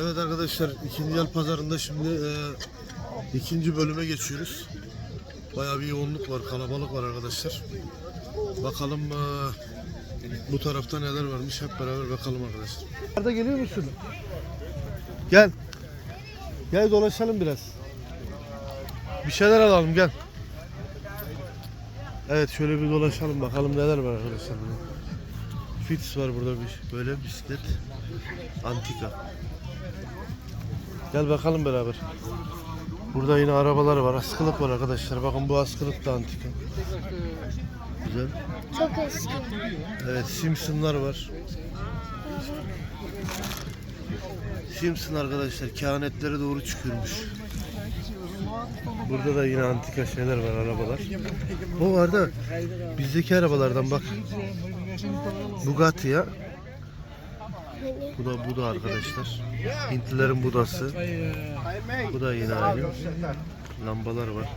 Evet arkadaşlar ikinci el pazarında şimdi e, ikinci bölüme geçiyoruz. Bayağı bir yoğunluk var, kalabalık var arkadaşlar. Bakalım e, bu tarafta neler varmış hep beraber bakalım arkadaşlar. Arda geliyor musun? Gel. Gel dolaşalım biraz. Bir şeyler alalım gel. Evet şöyle bir dolaşalım bakalım neler var arkadaşlar. Fits var burada bir böyle bisiklet. Antika. Gel bakalım beraber. Burada yine arabalar var. Askılık var arkadaşlar. Bakın bu askılık da antika. Güzel. Çok eski. Evet Simpsonlar var. Simpson arkadaşlar kehanetlere doğru çıkıyormuş. Burada da yine antika şeyler var arabalar. Bu vardı bizdeki arabalardan bak. Bugatti ya. Bu da bu da arkadaşlar. Hintlilerin budası. Bu da yine aynı. Lambalar var.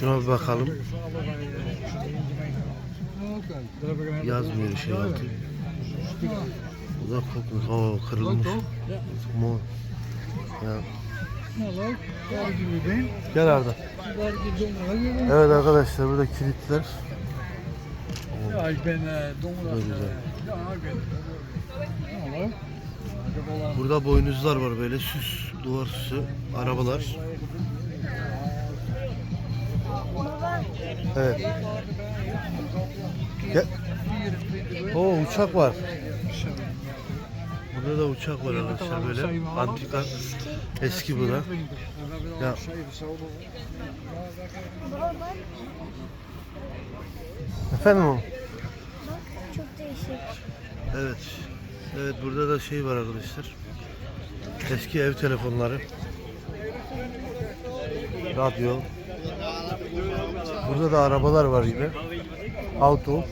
Şuna bir bakalım. Yazmıyor şey altı. Bu da kopmuş. Oo kırılmış. Mor. Ya. Gel Arda. Evet arkadaşlar burada kilitler. Böyle güzel. Burada boynuzlar var böyle süs, duvar süsü, arabalar. Evet. Gel. Oo uçak var. Burada da uçak var arkadaşlar böyle. Antika. Eski bu da. Ja. Efendim o? Evet. Evet burada da şey var arkadaşlar. Eski ev telefonları. Radyo. Burada da arabalar var yine. Auto.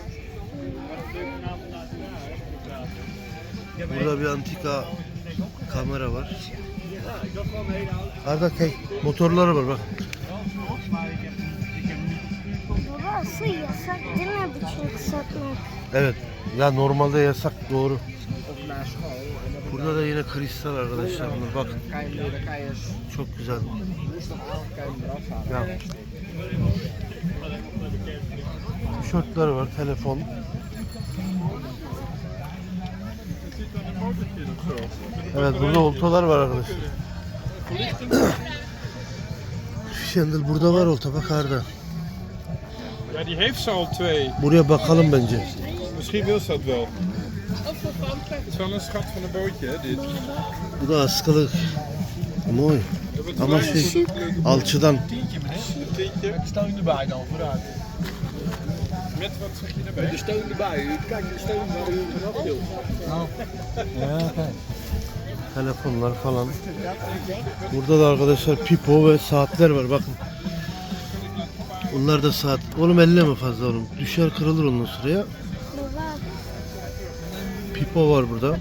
Burada bir antika kamera var. Arada kay motorları var bak. Baba asıl yasak değil mi bıçak satmak? Evet. Ya normalde yasak doğru. Burada da yine kristal arkadaşlar bunlar bakın. Çok güzel. Ya. Tişörtler var, telefon. Evet burada oltalar var arkadaşlar. Şendil burada var olta bak Arda. Buraya bakalım bence. Misschien wil ze dat wel. Het is wel een schat van een bootje, hè, dit. Bu da askılık. Mooi. Ama şey alçıdan. Tientje. steun erbij dan, vooruit. Met wat zeg je erbij? De steun erbij. Kijk, de steun waar u vanaf. Ja, oké. telefonlar falan. Burada da arkadaşlar pipo ve saatler var bakın. Bunlar da saat. Oğlum elleme fazla oğlum. Düşer kırılır ondan sonra ya. Baba Pipo var burada.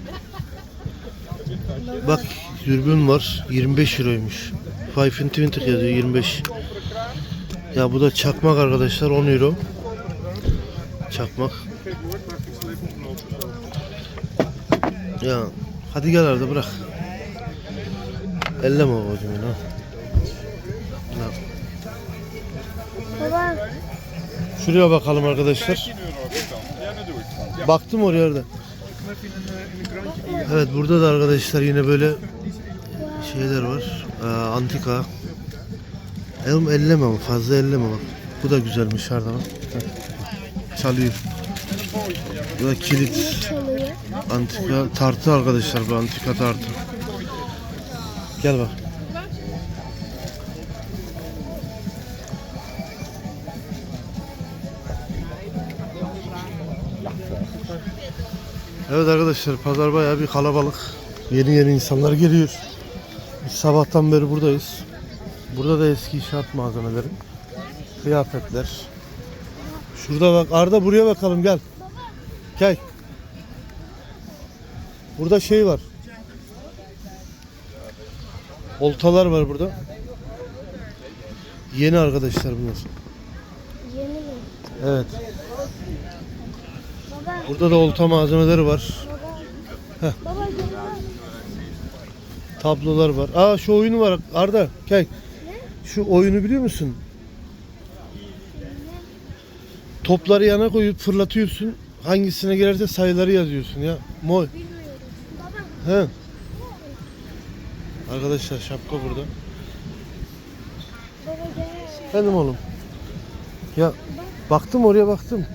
Bak dürbün var. 25 euroymuş. Five in Twenty yazıyor 25. Ya bu da çakmak arkadaşlar 10 euro. Çakmak. Ya hadi gel Arda bırak. Elleme babacığım ya. Ya. baba Şuraya bakalım arkadaşlar. 10 euro heb ik dan. Ja, dat doe ik. Baktım oraya da. Evet burada da arkadaşlar yine böyle şeyler var. Ee, antika. Elim elleme ama fazla elleme bak. Bu da güzelmiş bak. Heh. Çalıyor. Bu da kilit. Antika tartı arkadaşlar bu antika tartı. Gel bak. Evet arkadaşlar pazar bayağı bir kalabalık. Yeni yeni insanlar geliyor. Biz sabahtan beri buradayız. Burada da eski inşaat malzemeleri. Kıyafetler. Şurada bak Arda buraya bakalım gel. Gel. Burada şey var. Oltalar var burada. Yeni arkadaşlar bunlar. Yeni mi? Evet. Burada da olta malzemeleri var. Tablolar var. Aa şu oyunu var Arda. Gel. Şu oyunu biliyor musun? Topları yana koyup fırlatıyorsun. Hangisine girerse sayıları yazıyorsun ya. Moy. He. Arkadaşlar şapka burada. Efendim oğlum. Ya baktım oraya baktım.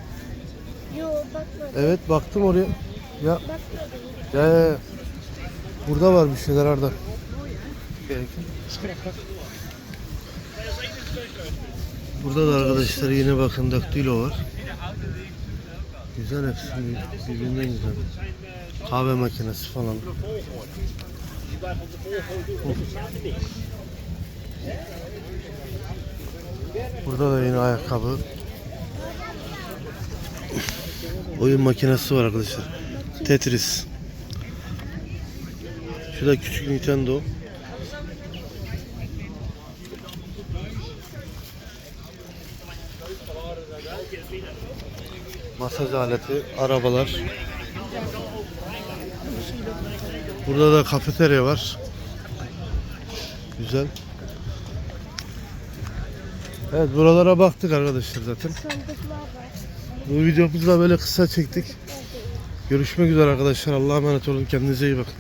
Bakmadım. Evet baktım oraya. Ya ya, ya. Burada var bir şeyler Arda. Burada da arkadaşlar yine bakın daktilo var. Güzel hepsi birbirinden güzel. Kahve makinesi falan. Burada da yine ayakkabı. Oyun makinesi var arkadaşlar. Tetris. Şu da küçük Nintendo. Masaj aleti, arabalar. Burada da kafeterya var. Güzel. Evet buralara baktık arkadaşlar zaten. Sandıklar var. Bu videomuzu da böyle kısa çektik. Görüşmek üzere arkadaşlar. Allah'a emanet olun. Kendinize iyi bakın.